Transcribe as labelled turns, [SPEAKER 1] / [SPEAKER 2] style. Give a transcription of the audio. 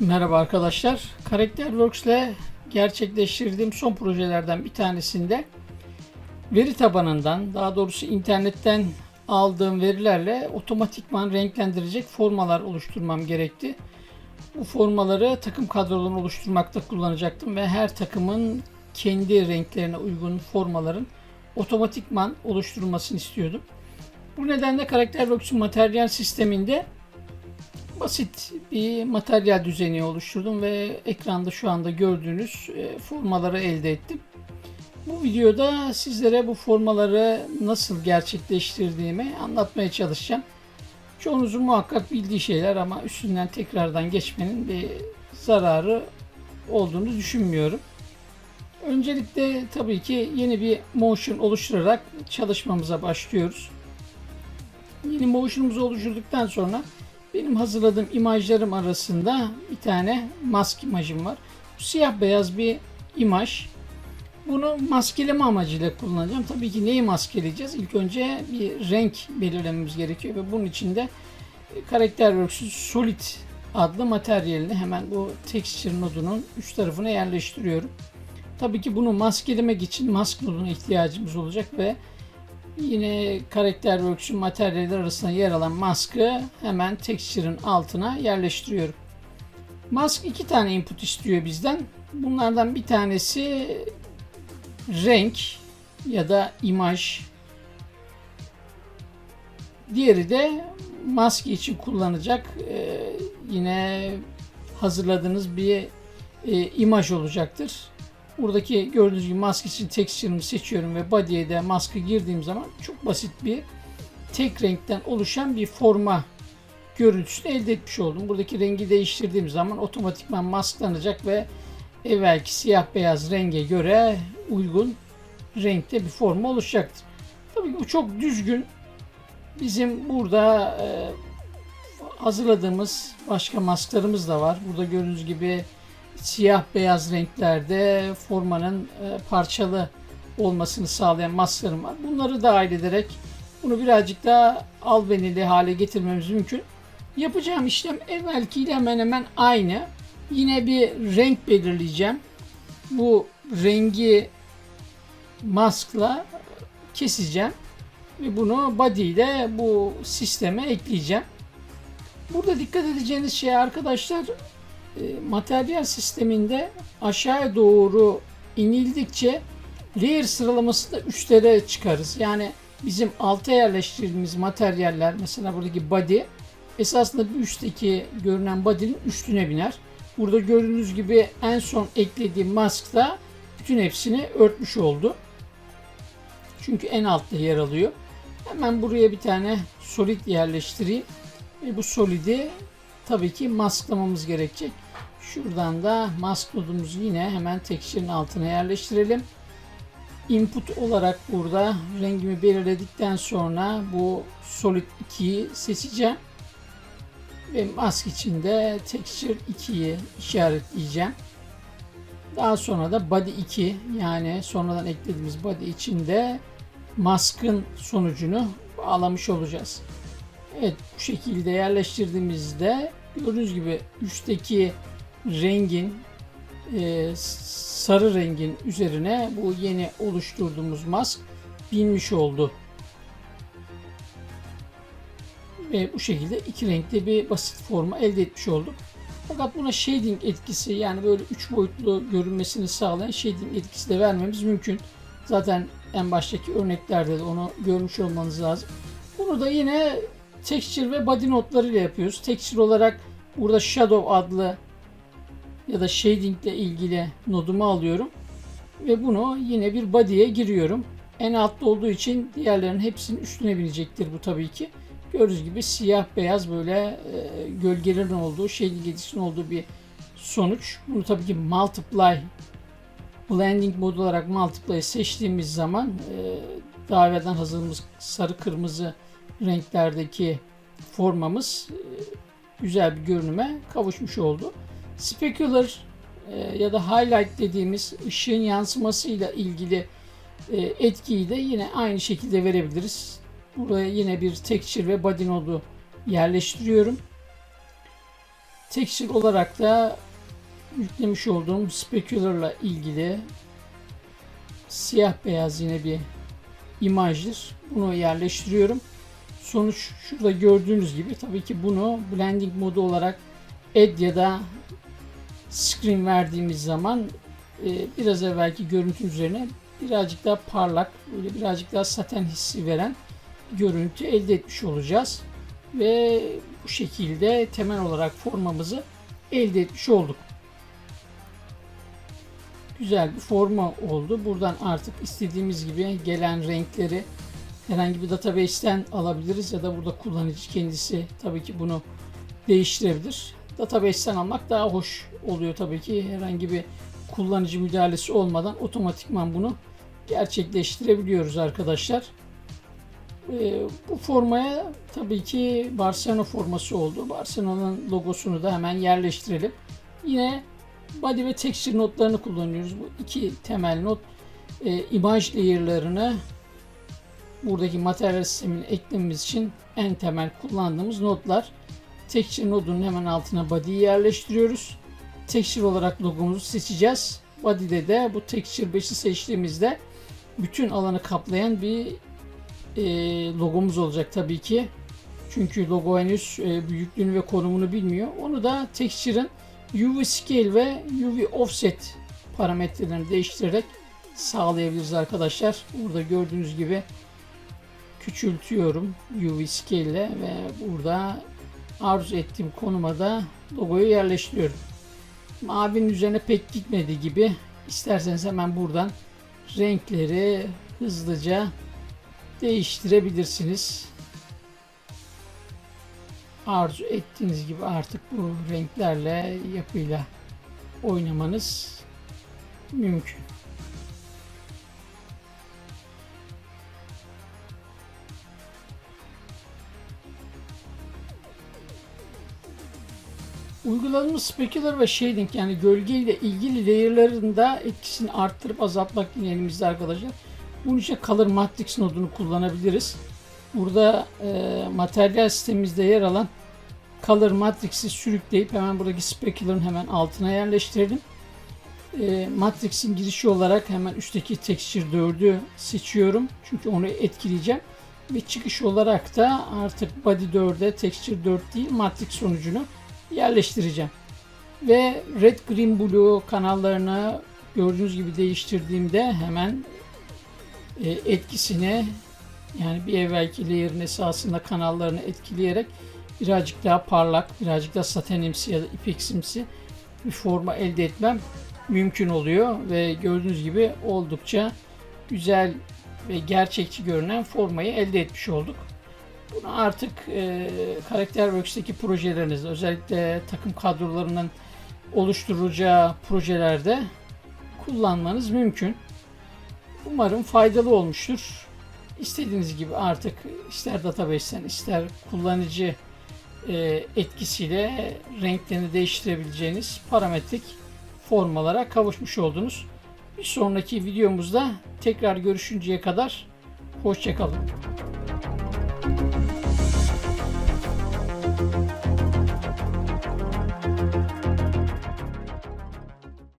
[SPEAKER 1] Merhaba arkadaşlar. CharacterWorks ile gerçekleştirdiğim son projelerden bir tanesinde veri tabanından, daha doğrusu internetten aldığım verilerle otomatikman renklendirecek formalar oluşturmam gerekti. Bu formaları takım kadrolarını oluşturmakta kullanacaktım ve her takımın kendi renklerine uygun formaların otomatikman oluşturulmasını istiyordum. Bu nedenle CharacterWorks'un materyal sisteminde basit bir materyal düzeni oluşturdum ve ekranda şu anda gördüğünüz e, formaları elde ettim. Bu videoda sizlere bu formaları nasıl gerçekleştirdiğimi anlatmaya çalışacağım. Çoğunuzun muhakkak bildiği şeyler ama üstünden tekrardan geçmenin bir zararı olduğunu düşünmüyorum. Öncelikle tabii ki yeni bir motion oluşturarak çalışmamıza başlıyoruz. Yeni motion'umuzu oluşturduktan sonra benim hazırladığım imajlarım arasında bir tane mask imajım var. Siyah beyaz bir imaj. Bunu maskeleme amacıyla kullanacağım. Tabii ki neyi maskeleyeceğiz? İlk önce bir renk belirlememiz gerekiyor ve bunun için de CharacterWorks'un Solid adlı materyalini hemen bu texture nodunun üç tarafına yerleştiriyorum. Tabii ki bunu maskelemek için mask noduna ihtiyacımız olacak ve Yine CharacterWorks'un materyaller arasında yer alan maskı hemen texture'ın altına yerleştiriyorum. Mask iki tane input istiyor bizden. Bunlardan bir tanesi renk ya da imaj. Diğeri de maske için kullanacak e, yine hazırladığınız bir e, imaj olacaktır. Buradaki gördüğünüz gibi maske için texture'ımı seçiyorum ve body'ye de maske girdiğim zaman çok basit bir tek renkten oluşan bir forma görüntüsünü elde etmiş oldum. Buradaki rengi değiştirdiğim zaman otomatikman masklanacak ve evvelki siyah beyaz renge göre uygun renkte bir forma oluşacaktır. Tabii ki bu çok düzgün. Bizim burada e, hazırladığımız başka masklarımız da var. Burada gördüğünüz gibi siyah beyaz renklerde formanın e, parçalı olmasını sağlayan masklarım var. Bunları dahil ederek bunu birazcık daha albenili hale getirmemiz mümkün. Yapacağım işlem evvelkiyle hemen hemen aynı. Yine bir renk belirleyeceğim. Bu rengi maskla keseceğim ve bunu body ile bu sisteme ekleyeceğim. Burada dikkat edeceğiniz şey arkadaşlar materyal sisteminde aşağıya doğru inildikçe layer sıralaması da üstlere çıkarız. Yani bizim alta yerleştirdiğimiz materyaller mesela buradaki body esasında bir üstteki görünen body'nin üstüne biner. Burada gördüğünüz gibi en son eklediğim mask da bütün hepsini örtmüş oldu. Çünkü en altta yer alıyor. Hemen buraya bir tane solid yerleştireyim. Ve bu solidi tabii ki masklamamız gerekecek. Şuradan da mask nodumuzu yine hemen texture'ın altına yerleştirelim. Input olarak burada rengimi belirledikten sonra bu Solid 2'yi seçeceğim. Ve mask için de Texture 2'yi işaretleyeceğim. Daha sonra da Body 2 yani sonradan eklediğimiz Body için de maskın sonucunu bağlamış olacağız. Evet bu şekilde yerleştirdiğimizde gördüğünüz gibi üstteki rengin e, sarı rengin üzerine bu yeni oluşturduğumuz mask binmiş oldu. Ve bu şekilde iki renkli bir basit forma elde etmiş olduk. Fakat buna shading etkisi yani böyle üç boyutlu görünmesini sağlayan shading etkisi de vermemiz mümkün. Zaten en baştaki örneklerde de onu görmüş olmanız lazım. Bunu da yine texture ve body notlarıyla yapıyoruz. Texture olarak burada shadow adlı ya da shading ile ilgili nodumu alıyorum. Ve bunu yine bir body'ye giriyorum. En altta olduğu için diğerlerinin hepsinin üstüne binecektir bu tabii ki. Gördüğünüz gibi siyah beyaz böyle e, gölgelerin olduğu, shading etkisinin olduğu bir sonuç. Bunu tabii ki multiply blending mod olarak multiply seçtiğimiz zaman e, daha evvelden hazırladığımız sarı kırmızı renklerdeki formamız e, güzel bir görünüme kavuşmuş oldu. Specular e, ya da highlight dediğimiz ışığın yansımasıyla ilgili e, etkiyi de yine aynı şekilde verebiliriz. Buraya yine bir texture ve body nodu yerleştiriyorum. Texture olarak da yüklemiş olduğum Specular'la ilgili siyah beyaz yine bir imajdır. Bunu yerleştiriyorum. Sonuç şurada gördüğünüz gibi tabii ki bunu blending modu olarak add ya da screen verdiğimiz zaman e, biraz evvelki görüntü üzerine birazcık daha parlak, böyle birazcık daha saten hissi veren görüntü elde etmiş olacağız. Ve bu şekilde temel olarak formamızı elde etmiş olduk. Güzel bir forma oldu. Buradan artık istediğimiz gibi gelen renkleri herhangi bir database'ten alabiliriz ya da burada kullanıcı kendisi tabii ki bunu değiştirebilir. Database'ten almak daha hoş oluyor tabii ki. Herhangi bir kullanıcı müdahalesi olmadan otomatikman bunu gerçekleştirebiliyoruz arkadaşlar. Ee, bu formaya tabii ki Barcelona forması oldu. Barcelona'nın logosunu da hemen yerleştirelim. Yine body ve texture notlarını kullanıyoruz. Bu iki temel not e, imaj layer'larını buradaki materyal sistemine eklememiz için en temel kullandığımız notlar. Texture nodunun hemen altına body'yi yerleştiriyoruz. Texture olarak logomuzu seçeceğiz. Body'de de bu Texture 5'i seçtiğimizde bütün alanı kaplayan bir e, logomuz olacak tabii ki. Çünkü logo henüz e, büyüklüğünü ve konumunu bilmiyor. Onu da Texture'ın UV Scale ve UV Offset parametrelerini değiştirerek sağlayabiliriz arkadaşlar. Burada gördüğünüz gibi küçültüyorum UV Scale ile ve burada arzu ettiğim konuma da logoyu yerleştiriyorum. Mavinin üzerine pek gitmediği gibi isterseniz hemen buradan renkleri hızlıca değiştirebilirsiniz. Arzu ettiğiniz gibi artık bu renklerle yapıyla oynamanız mümkün. Uyguladığımız specular ve shading yani gölge ile ilgili layer'ların da etkisini arttırıp azaltmak yine elimizde arkadaşlar. Bunun için Color Matrix nodunu kullanabiliriz. Burada e, materyal sistemimizde yer alan Color Matrix'i sürükleyip hemen buradaki specular'ın hemen altına yerleştirelim. E, Matrix'in girişi olarak hemen üstteki Texture 4'ü seçiyorum. Çünkü onu etkileyeceğim. Ve çıkış olarak da artık Body 4'e Texture 4 değil Matrix sonucunu yerleştireceğim. Ve Red, Green, Blue kanallarını gördüğünüz gibi değiştirdiğimde hemen e, etkisine yani bir evvelki layer'ın esasında kanallarını etkileyerek birazcık daha parlak, birazcık daha satenimsi ya da ipeksimsi bir forma elde etmem mümkün oluyor ve gördüğünüz gibi oldukça güzel ve gerçekçi görünen formayı elde etmiş olduk. Bunu artık e, Karakterworks'teki projelerinizde özellikle takım kadrolarının oluşturulacağı projelerde kullanmanız mümkün. Umarım faydalı olmuştur. İstediğiniz gibi artık ister database'ten ister kullanıcı e, etkisiyle renklerini değiştirebileceğiniz parametrik formalara kavuşmuş oldunuz. Bir sonraki videomuzda tekrar görüşünceye kadar hoşçakalın. Thank you.